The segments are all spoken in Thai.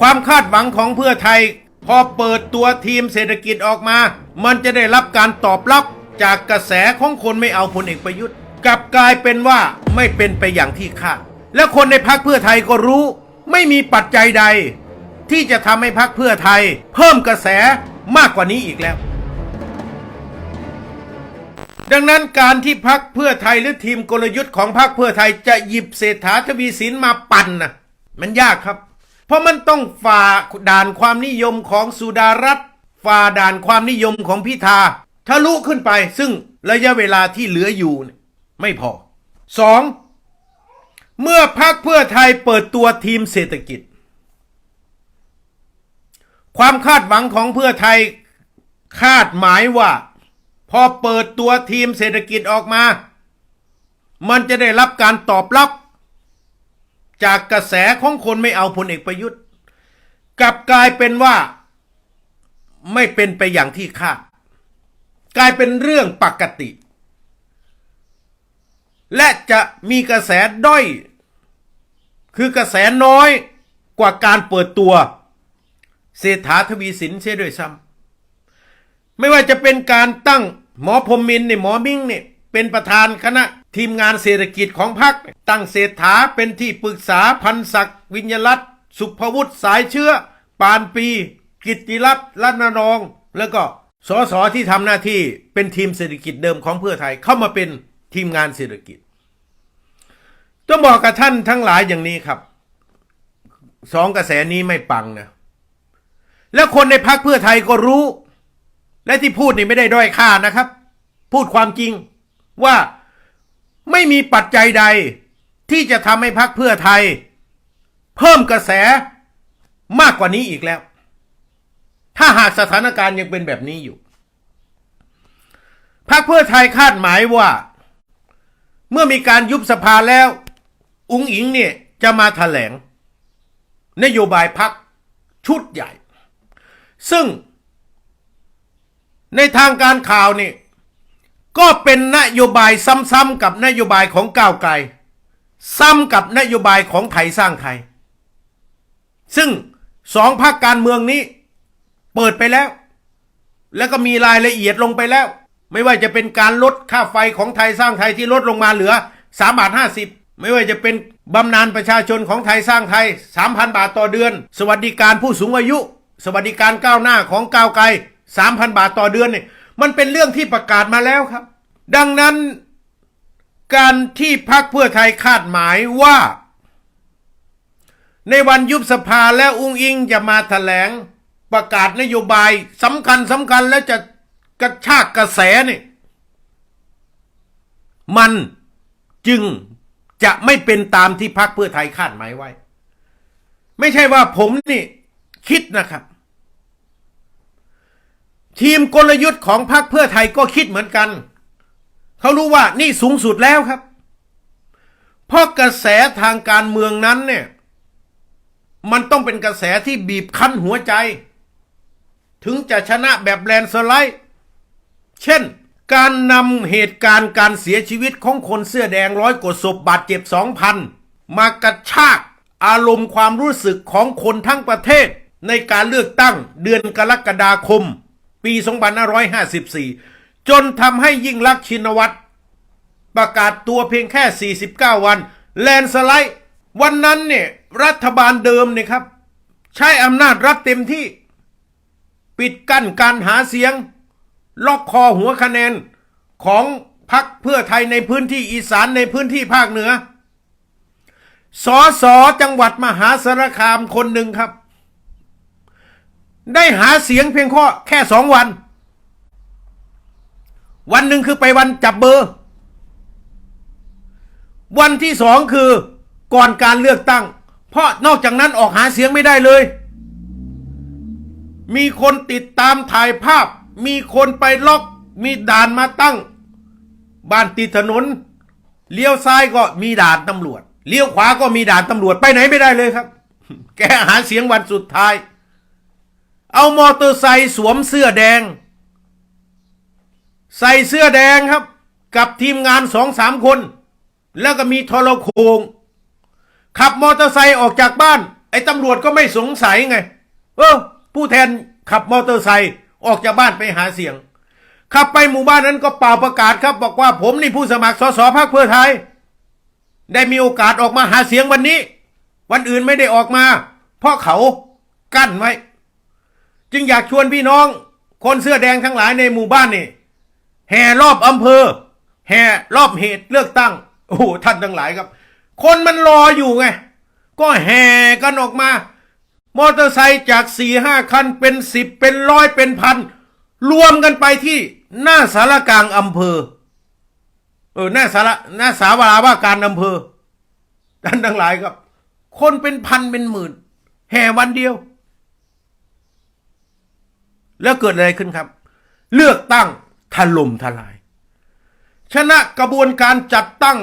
ความคาดหวังของเพื่อไทย พอเปิดตัวทีมเศรษฐกิจออกมา มันจะได้รับการตอบรับจากกระแสของคนไม่เอาพลเอกประยุทธ์ กลับกลายเป็นว่าไม่เป็นไปอย่างที่คาด และคนในพักเพื่อไทยก็รู้ ไม่มีปัจจัยใด ที่จะทำให้พักเพื่อไทย เพิ่มกระแสมากกว่านี้อีกแล้ว ดังนั้นการที่พักเพื่อไทยหรือทีมกลยุทธ์ของพักเพื่อไทยจะหยิบเศรษฐาทวีสินมาปั่นนะมันยากครับ เพราะมันต้องฝ่าด่านความนิยมของสุดารัฐฝ่าด่านความนิยมของพิธาทะลุขึ้นไป ซึ่งระยะเวลาที่เหลืออยู่ไม่พอสองเมื่อพักเพื่อไทยเปิดตัวทีมเศรษฐกิจ ความคาดหวังของเพื่อไทยคาดหมายว่า พอเปิดตัวทีมเศรษฐกิจออกมา มันจะได้รับการตอบรับ จากกระแสของคนไม่เอาพลเอกประยุทธ์ กลับกลายเป็นว่าไม่เป็นไปอย่างที่คาดกลายเป็นเรื่องปกติ และจะมีกระแสด้อย คือกระแสน้อยกว่าการเปิดตัวเศรษฐาทวีสินเสียด้วยซ้ำไม่ว่าจะเป็นการตั้งหมอพรมมินเนี่ยหมอมิ่งเนี่ยเป็นประธานคณะ ทีมงานเศรษฐกิจของพรรคตั้งเศรษฐาเป็นที่ปรึกษาพันศักดิ์วิญญลัตสุภวุฒิสายเชื้อ ปานปี กิติรัตน์รัตนนอง แล้วก็สสที่ทำหน้าที่เป็นทีมเศรษฐกิจเดิมของเพื่อไทยเข้ามาเป็นทีมงานเศรษฐกิจต้องบอกกับท่านทั้งหลายอย่างนี้ครับสองกระแสนี้ไม่ปังนะแล้วคนในพักเพื่อไทยก็รู้ และที่พูดนี่ไม่ได้ด้อยค่านะครับ พูดความจริงว่า ไม่มีปัจจัยใด ที่จะทำให้พักเพื่อไทย เพิ่มกระแสมากกว่านี้อีกแล้ว ถ้าหากสถานการณ์ยังเป็นแบบนี้อยู่พักเพื่อไทยคาดหมายว่า เมื่อมีการยุบสภาแล้ว อุ้งอิงเนี่ยจะมาแถลง นโยบายพักชุดใหญ่ ซึ่งในทางการข่าวนี่ ก็เป็นนโยบายซ้ำๆกับนโยบายของก้าวไกล ซ้ำกับนโยบายของไทยสร้างไทย ซึ่งสองภาคการเมืองนี้ เปิดไปแล้ว แล้วก็มีรายละเอียดลงไปแล้ว ไม่ว่าจะเป็นการลดค่าไฟของไทยสร้างไทยที่ลดลงมาเหลือ3บาท50 ไม่ว่าจะเป็นบำนาญประชาชนของไทยสร้างไทย 3,000 บาทต่อเดือน สวัสดิการผู้สูงอายุ สวัสดิการก้าวหน้าของก้าวไกล3,000 บาทต่อเดือนเนี่ย มันเป็นเรื่องที่ประกาศมาแล้วครับ ดังนั้นการที่พักเพื่อไทยคาดหมายว่า ในวันยุบสภาแล้วอุ้งอิงจะมาแถลงประกาศนโยบายสำคัญสำคัญแล้วจะกระชากกระแสเนี่ยมันจึงจะไม่เป็นตามที่พักเพื่อไทยคาดหมายไว้ ไม่ใช่ว่าผมนี่คิดนะครับ ทีมกลยุทธ์ของพรรคเพื่อไทยก็คิดเหมือนกัน เขารู้ว่านี่สูงสุดแล้วครับ เพราะกระแสทางการเมืองนั้นเนี่ย มันต้องเป็นกระแสที่บีบคั้นหัวใจ ถึงจะชนะแบบแลนด์สไลด์ เช่น การนำเหตุการณ์การเสียชีวิตของคนเสื้อแดงร้อยกว่าศพบาดเจ็บสองพันมากระชากอารมณ์ความรู้สึกของคนทั้งประเทศในการเลือกตั้งเดือนกรกฎาคม ปี 2554 จนทำให้ยิ่งลักษณ์ชินวัตรประกาศตัวเพียงแค่ 49 วัน แลนสไลด์ วันนั้นเนี่ยรัฐบาลเดิมเนี่ยครับ ใช้อำนาจรัฐเต็มที่ ปิดกั้นการหาเสียง ล็อกคอหัวคะแนนของพรรคเพื่อไทยในพื้นที่อีสานในพื้นที่ภาคเหนือสอสอจังหวัดมหาสารคามคนหนึ่งครับ ได้หาเสียงเพียงข้อแค่สองวัน วันหนึ่งคือไปวันจับเบอร์ วันที่สองคือก่อนการเลือกตั้ง เพราะนอกจากนั้นออกหาเสียงไม่ได้เลย มีคนติดตามถ่ายภาพ มีคนไปล็อก มีด่านมาตั้ง บ้านติดถนน เลี้ยวซ้ายก็มีด่านตำรวจ เลี้ยวขวาก็มีด่านตำรวจ ไปไหนไม่ได้เลยครับ แกหาเสียงวันสุดท้าย เอามอเตอร์ไซค์สวมเสื้อแดง ใส่เสื้อแดงครับ กับทีมงานสองสามคน แล้วก็มีทรโขงขับมอเตอร์ไซค์ออกจากบ้านไออ้ตำรวจก็ไม่สงสัยไง เออ ผู้แทนขับมอเตอร์ไซค์ออกจากบ้านไปหาเสียง ขับไปหมู่บ้านนั้นก็เป่าประกาศครับ บอกว่าผมนี่ผู้สมัครสสพรรคเพื่อไทย ได้มีโอกาสออกมาหาเสียงวันนี้ วันอื่นไม่ได้ออกมา เพราะเขากั้นไว้ จึงอยากชวนพี่น้อง คนเสื้อแดงทั้งหลายในหมู่บ้านนี่แห่รอบอำเภอ แห่รอบเหตุเลือกตั้ง โอ้โหท่านทั้งหลายครับ คนมันรออยู่ไง ก็แห่กันออกมา มอเตอร์ไซค์จากสี่ห้าคันเป็นสิบเป็นร้อยเป็นพันรวมกันไปที่หน้าสารกลางอำเภอ เออหน้าสารหน้าสาวาราว่าการอำเภอท่านทั้งหลายครับ คนเป็นพันเป็นหมื่น แห่วันเดียว แล้วเกิดอะไรขึ้นครับ เลือกตั้งถล่มทลาย ชนะกระบวนการจัดตั้ง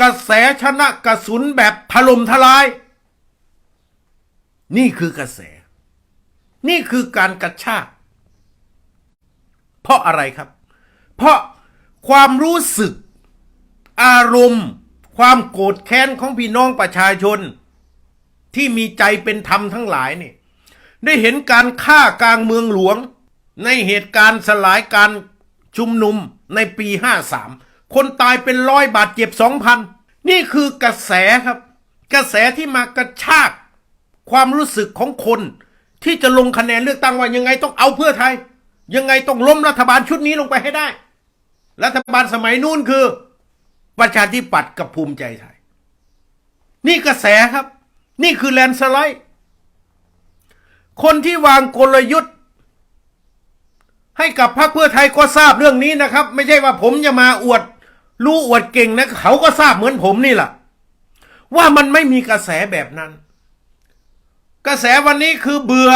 กระแสชนะกระสุนแบบถล่มทลาย นี่คือกระแส นี่คือการกระชาก เพราะอะไรครับ เพราะความรู้สึก อารมณ์ ความโกรธแค้นของพี่น้องประชาชน ที่มีใจเป็นธรรมทั้งหลายนี่ ได้เห็นการฆ่ากลางเมืองหลวง ในเหตุการณ์สลายการชุมนุมในปี 53 คนตายเป็นร้อยบาดเจ็บสองพันนี่คือกระแสครับ กระแสที่มากระชาก ความรู้สึกของคนที่จะลงคะแนนเลือกตั้งว่ายังไงต้องเอาเพื่อไทย ยังไงต้องล้มรัฐบาลชุดนี้ลงไปให้ได้ รัฐบาลสมัยนู้นคือ ประชาธิปัตย์กับภูมิใจไทย นี่กระแสครับ นี่คือแลนสไลด์ คนที่วางกลยุทธ์ ให้กับพรรคเพื่อไทยก็ทราบเรื่องนี้นะครับ ไม่ใช่ว่าผมจะมาอวด รู้อวดเก่งนะเขาก็ทราบเหมือนผมนี่แหละว่ามันไม่มีกระแสแบบนั้น กระแสวันนี้คือเบื่อ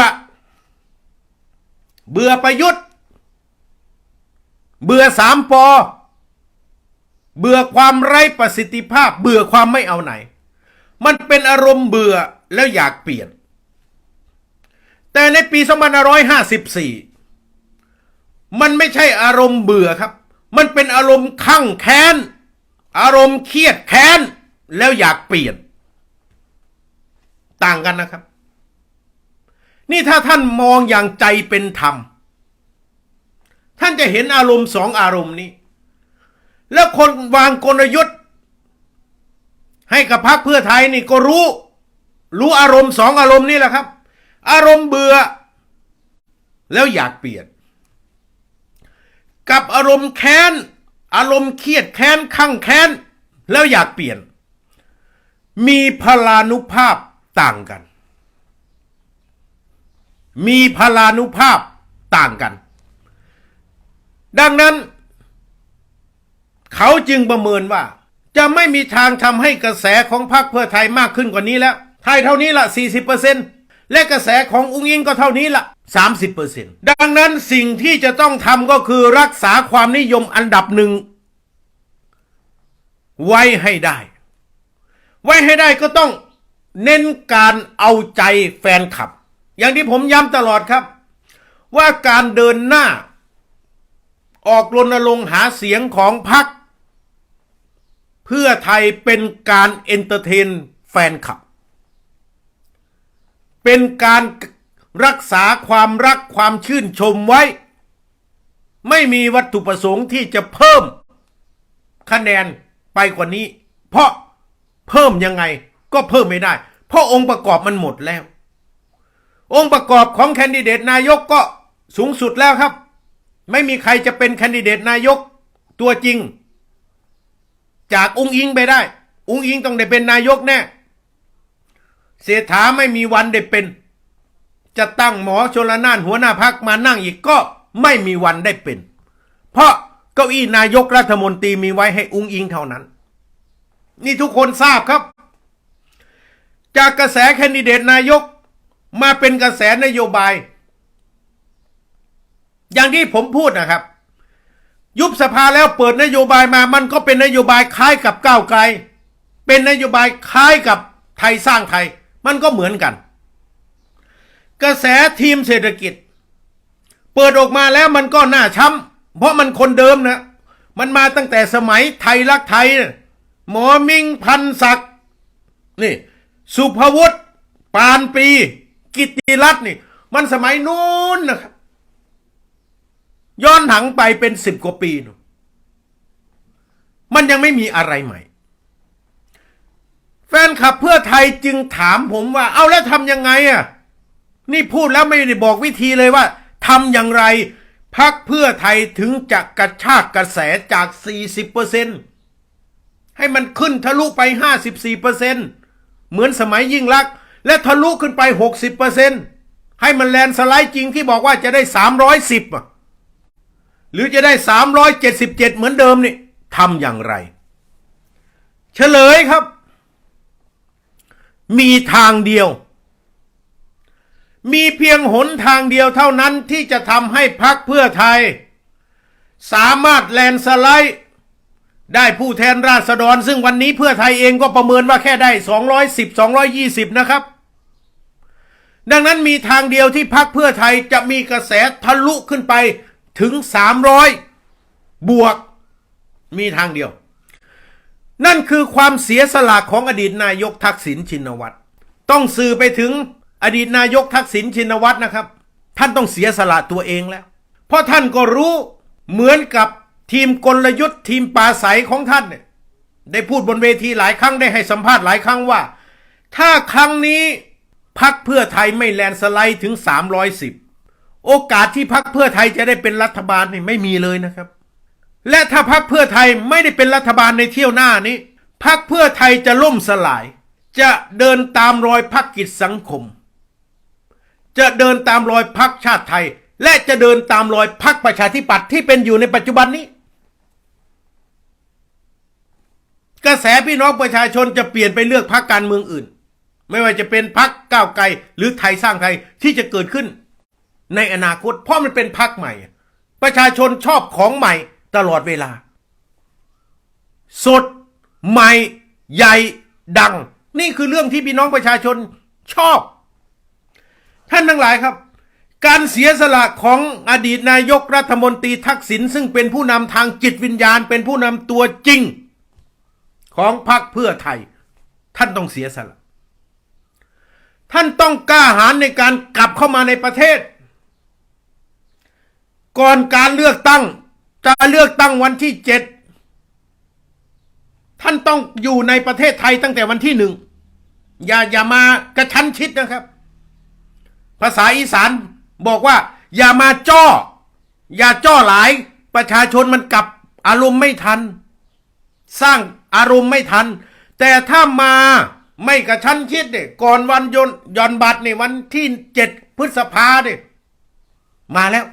เบื่อประยุทธ์ เบื่อสามปอ เบื่อความไร้ประสิทธิภาพ เบื่อความไม่เอาไหน มันเป็นอารมณ์เบื่อแล้วอยากเปลี่ยน แต่ในปี 2554 มันไม่ใช่อารมณ์เบื่อครับ มันเป็นอารมณ์ข้างแค้น อารมณ์เครียดแค้น แล้วอยากเปลี่ยน ต่างกันนะครับ นี่ถ้าท่านมองอย่างใจเป็นธรรม ท่านจะเห็นอารมณ์สองอารมณ์นี้ แล้วคนวางกลยุทธ์ ให้กับพรรคเพื่อไทยนี่ก็รู้ รู้อารมณ์สองอารมณ์นี่แหละครับ อารมณ์เบื่อ แล้วอยากเปลี่ยน กับอารมณ์แค้น อารมณ์เครียดแค้นข้างแค้น แล้วอยากเปลี่ยน มีพลานุภาพต่างกัน มีพลานุภาพต่างกัน ดังนั้น เขาจึงประเมินว่า จะไม่มีทางทำให้กระแสของพรรคเพื่อไทยมากขึ้นกว่านี้แล้วไทยเท่านี้ละ40% และกระแสของอุ้งอิงก็เท่านี้ละ30%ดังนั้นสิ่งที่จะต้องทำก็คือรักษาความนิยมอันดับหนึ่งไว้ให้ได้ ไว้ให้ได้ก็ต้องเน้นการเอาใจแฟนคลับ อย่างที่ผมย้ำตลอดครับ ว่าการเดินหน้า ออกรณรงค์หาเสียงของพรรคเพื่อไทยเป็นการเอนเตอร์เทนแฟนคลับ เป็นการรักษาความรักความชื่นชมไว้ ไม่มีวัตถุประสงค์ที่จะเพิ่มคะแนนไปกว่านี้ เพราะเพิ่มยังไงก็เพิ่มไม่ได้ เพราะองค์ประกอบมันหมดแล้ว องค์ประกอบของแคนดิเดตนายกก็สูงสุดแล้วครับ ไม่มีใครจะเป็นแคนดิเดตนายกตัวจริง จากองค์อิงไปได้องค์อิงต้องได้เป็นนายกแน่ เศรษฐาไม่มีวันได้เป็น จะตั้งหมอชลนานหัวหน้าพักมานั่งอีกก็ไม่มีวันได้เป็น เพราะเก้าอี้นายกรัฐมนตรีมีไว้ให้องค์อิงเท่านั้น นี่ทุกคนทราบครับ จากกระแสแคนดิเดตนายกมาเป็นกระแสนโยบาย อย่างที่ผมพูดนะครับ ยุบสภาแล้วเปิดนโยบายมามันก็เป็นนโยบายคล้ายกับก้าวไกล เป็นนโยบายคล้ายกับไทยสร้างไทย มันก็เหมือนกัน กระแสทีมเศรษฐกิจ เปิดออกมาแล้วมันก็น่าช้ำเพราะมันคนเดิมนะมันมาตั้งแต่สมัยไทยรักไทย หมอมิงพันศักดิ์นี่ สุภวุฒิปานปี กิตติรัตน์นี่ มันสมัยนู้นนะครับย้อนถังไปเป็นสิบกว่าปีนมันยังไม่มีอะไรใหม่ แฟนคลับเพื่อไทยจึงถามผมว่า เอาแล้วทำยังไงอะ นี่พูดแล้วไม่ได้บอกวิธีเลยว่าทำอย่างไรพักเพื่อไทยถึงจะกระชากกระแสจาก 40%ให้มันขึ้นทะลุไป 54%เหมือนสมัยยิ่งลักษณ์และทะลุขึ้นไป 60%ให้มันแลนสไลด์จริงที่บอกว่าจะได้ 310อะหรือจะได้ 377 เหมือนเดิมนี่ทำอย่างไร เฉลยครับ มีทางเดียว มีเพียงหนทางเดียวเท่านั้นที่จะทำให้พักเพื่อไทย สามารถแลนสไลด์ ได้ผู้แทนราษฎร ซึ่งวันนี้เพื่อไทยเองก็ประเมินว่าแค่ได้ 210 220 นะครับ ดังนั้นมีทางเดียวที่พักเพื่อไทยจะมีกระแสทะลุขึ้นไปถึง 300 บวก มีทางเดียว นั่นคือความเสียสละของอดีตนายกทักษิณชินวัตร ต้องสื่อไปถึงอดีตนายกทักษิณชินวัตรนะครับ ท่านต้องเสียสละตัวเองแล้ว เพราะท่านก็รู้เหมือนกับทีมกลยุทธ์ทีมปราศัยของท่านเนี่ยได้พูดบนเวทีหลายครั้งได้ให้สัมภาษณ์หลายครั้งว่า ถ้าครั้งนี้พักเพื่อไทยไม่แลนด์สไลด์ถึง 310 โอกาสที่พักเพื่อไทยจะได้เป็นรัฐบาลนี่ไม่มีเลยนะครับ และถ้าพักเพื่อไทยไม่ได้เป็นรัฐบาลในเที่ยวหน้านี้พักเพื่อไทยจะล่มสลาย จะเดินตามรอยพักกิจสังคม จะเดินตามรอยพักชาติไทย และจะเดินตามรอยพักประชาธิปัตย์ที่เป็นอยู่ในปัจจุบันนี้ กระแสพี่น้องประชาชนจะเปลี่ยนไปเลือกพักการเมืองอื่น ไม่ว่าจะเป็นพักก้าวไกลหรือไทยสร้างไทยที่จะเกิดขึ้น ในอนาคตเพราะมันเป็นพักใหม่ ประชาชนชอบของใหม่ ตลอดเวลา สด ใหม่ ใหญ่ ดัง นี่คือเรื่องที่พี่น้องประชาชนชอบ ท่านทั้งหลายครับ การเสียสละของอดีตนายกรัฐมนตรีทักษิณซึ่งเป็นผู้นำทางจิตวิญญาณ เป็นผู้นำตัวจริง ของพรรคเพื่อไทย ท่านต้องเสียสละ ท่านต้องกล้าหาญในการกลับเข้ามาในประเทศก่อนการเลือกตั้ง จะเลือกตั้งวันที่เจ็ดท่านต้องอยู่ในประเทศไทยตั้งแต่วันที่หนึ่งอย่าอย่ามากระชั้นชิดนะครับ ภาษาอีสานบอกว่า อย่ามาจ้อ อย่าจ้อหลาย ประชาชนมันกลับอารมณ์ไม่ทัน สร้างอารมณ์ไม่ทัน แต่ถ้ามาไม่กระชั้นชิดเนี่ยก่อนวันยนย่อนบัตรเนี่ยวันที่เจ็ดพฤษภาเนี่ยมาแล้ว